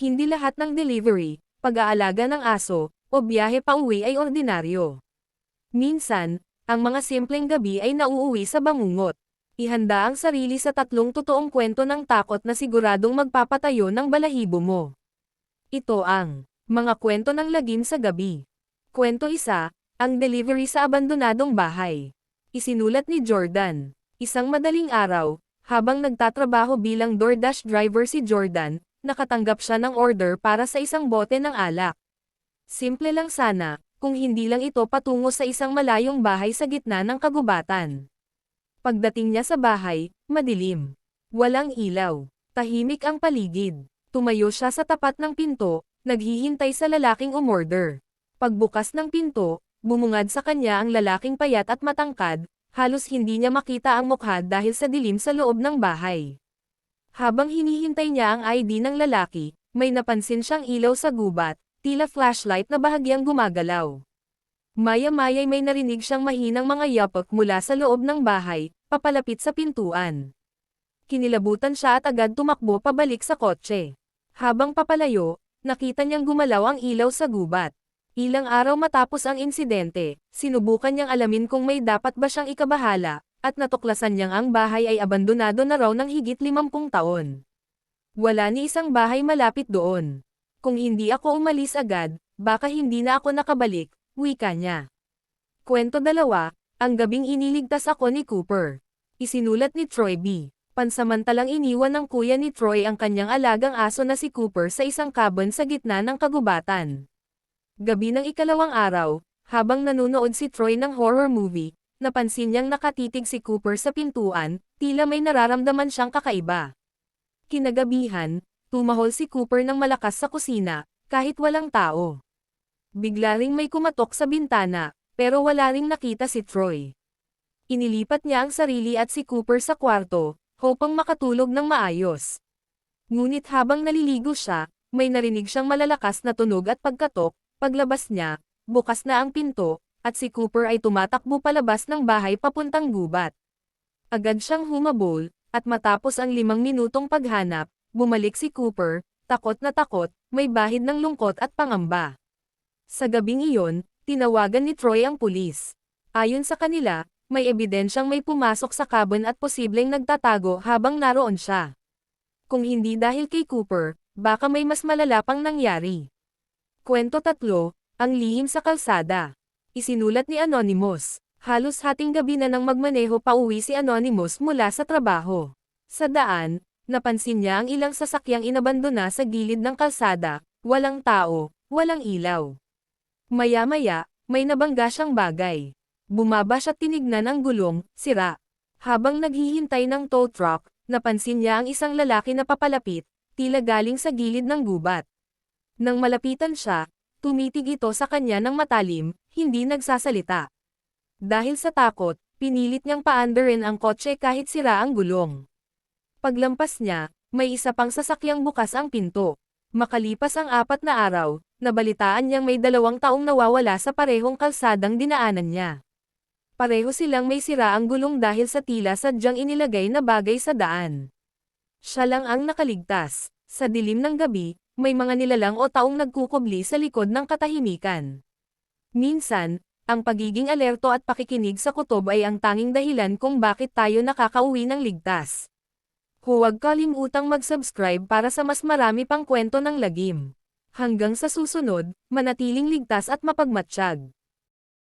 Hindi lahat ng delivery, pag-aalaga ng aso, o biyahe pa uwi ay ordinaryo. Minsan, ang mga simpleng gabi ay nauuwi sa bangungot. Ihanda ang sarili sa tatlong totoong kwento ng takot na siguradong magpapatayo ng balahibo mo. Ito ang mga kwento ng lagim sa gabi. Kwento isa, ang delivery sa abandonadong bahay. Isinulat ni Jordan. Isang madaling araw, habang nagtatrabaho bilang DoorDash driver si Jordan, nakatanggap siya ng order para sa isang bote ng alak. Simple lang sana, kung hindi lang ito patungo sa isang malayong bahay sa gitna ng kagubatan. Pagdating niya sa bahay, madilim. Walang ilaw. Tahimik ang paligid. Tumayo siya sa tapat ng pinto, naghihintay sa lalaking umorder. Pagbukas ng pinto, bumungad sa kanya ang lalaking payat at matangkad, halos hindi niya makita ang mukha dahil sa dilim sa loob ng bahay. Habang hinihintay niya ang ID ng lalaki, may napansin siyang ilaw sa gubat, tila flashlight na bahagyang gumagalaw. Maya-maya'y may narinig siyang mahinang mga yapak mula sa loob ng bahay, papalapit sa pintuan. Kinilabutan siya at agad tumakbo pabalik sa kotse. Habang papalayo, nakita niyang gumalaw ang ilaw sa gubat. Ilang araw matapos ang insidente, sinubukan niyang alamin kung may dapat ba siyang ikabahala, at natuklasan niyang ang bahay ay abandonado na raw ng higit limampung taon. Wala ni isang bahay malapit doon. Kung hindi ako umalis agad, baka hindi na ako nakabalik, wika niya. Kwento dalawa, ang gabing iniligtas ako ni Cooper. Isinulat ni Troy B. Pansamantalang iniwan ng kuya ni Troy ang kanyang alagang aso na si Cooper sa isang cabin sa gitna ng kagubatan. Gabi ng ikalawang araw, habang nanonood si Troy ng horror movie, napansin niyang nakatitig si Cooper sa pintuan, tila may nararamdaman siyang kakaiba. Kinagabihan, tumahol si Cooper ng malakas sa kusina, kahit walang tao. Bigla ring may kumatok sa bintana, pero wala ring nakita si Troy. Inilipat niya ang sarili at si Cooper sa kwarto, hopang makatulog ng maayos. Ngunit habang naliligo siya, may narinig siyang malalakas na tunog at pagkatok, paglabas niya, bukas na ang pinto, at si Cooper ay tumatakbo palabas ng bahay papuntang gubat. Agad siyang humabol, at matapos ang limang minutong paghanap, bumalik si Cooper, takot na takot, may bahid ng lungkot at pangamba. Sa gabing iyon, tinawagan ni Troy ang pulis. Ayon sa kanila, may ebidensyang may pumasok sa cabin at posibleng nagtatago habang naroon siya. Kung hindi dahil kay Cooper, baka may mas malala pang nangyari. Kwento tatlo, ang lihim sa kalsada. Isinulat ni Anonymous. Halos hating gabi na nang magmaneho pa uwi si Anonymous mula sa trabaho. Sa daan, napansin niya ang ilang sasakyang inabandona sa gilid ng kalsada, walang tao, walang ilaw. Maya-maya, may nabangga siyang bagay. Bumaba siya tinignan ang gulong, sira. Habang naghihintay ng tow truck, napansin niya ang isang lalaki na papalapit, tila galing sa gilid ng gubat. Nang malapitan siya, tumitig ito sa kanya ng matalim, hindi nagsasalita. Dahil sa takot, pinilit niyang paandarin ang kotse kahit sira ang gulong. Paglampas niya, may isa pang sasakyang bukas ang pinto. Makalipas ang apat na araw, nabalitaan niyang may dalawang taong nawawala sa parehong kalsadang dinaanan niya. Pareho silang may sira ang gulong dahil sa tila sadyang inilagay na bagay sa daan. Siya lang ang nakaligtas. Sa dilim ng gabi, may mga nilalang o taong nagkukubli sa likod ng katahimikan. Minsan, ang pagiging alerto at pakikinig sa kutob ay ang tanging dahilan kung bakit tayo nakakauwi ng ligtas. Huwag kalimutang mag-subscribe para sa mas marami pang kwento ng lagim. Hanggang sa susunod, manatiling ligtas at mapagmatsyag.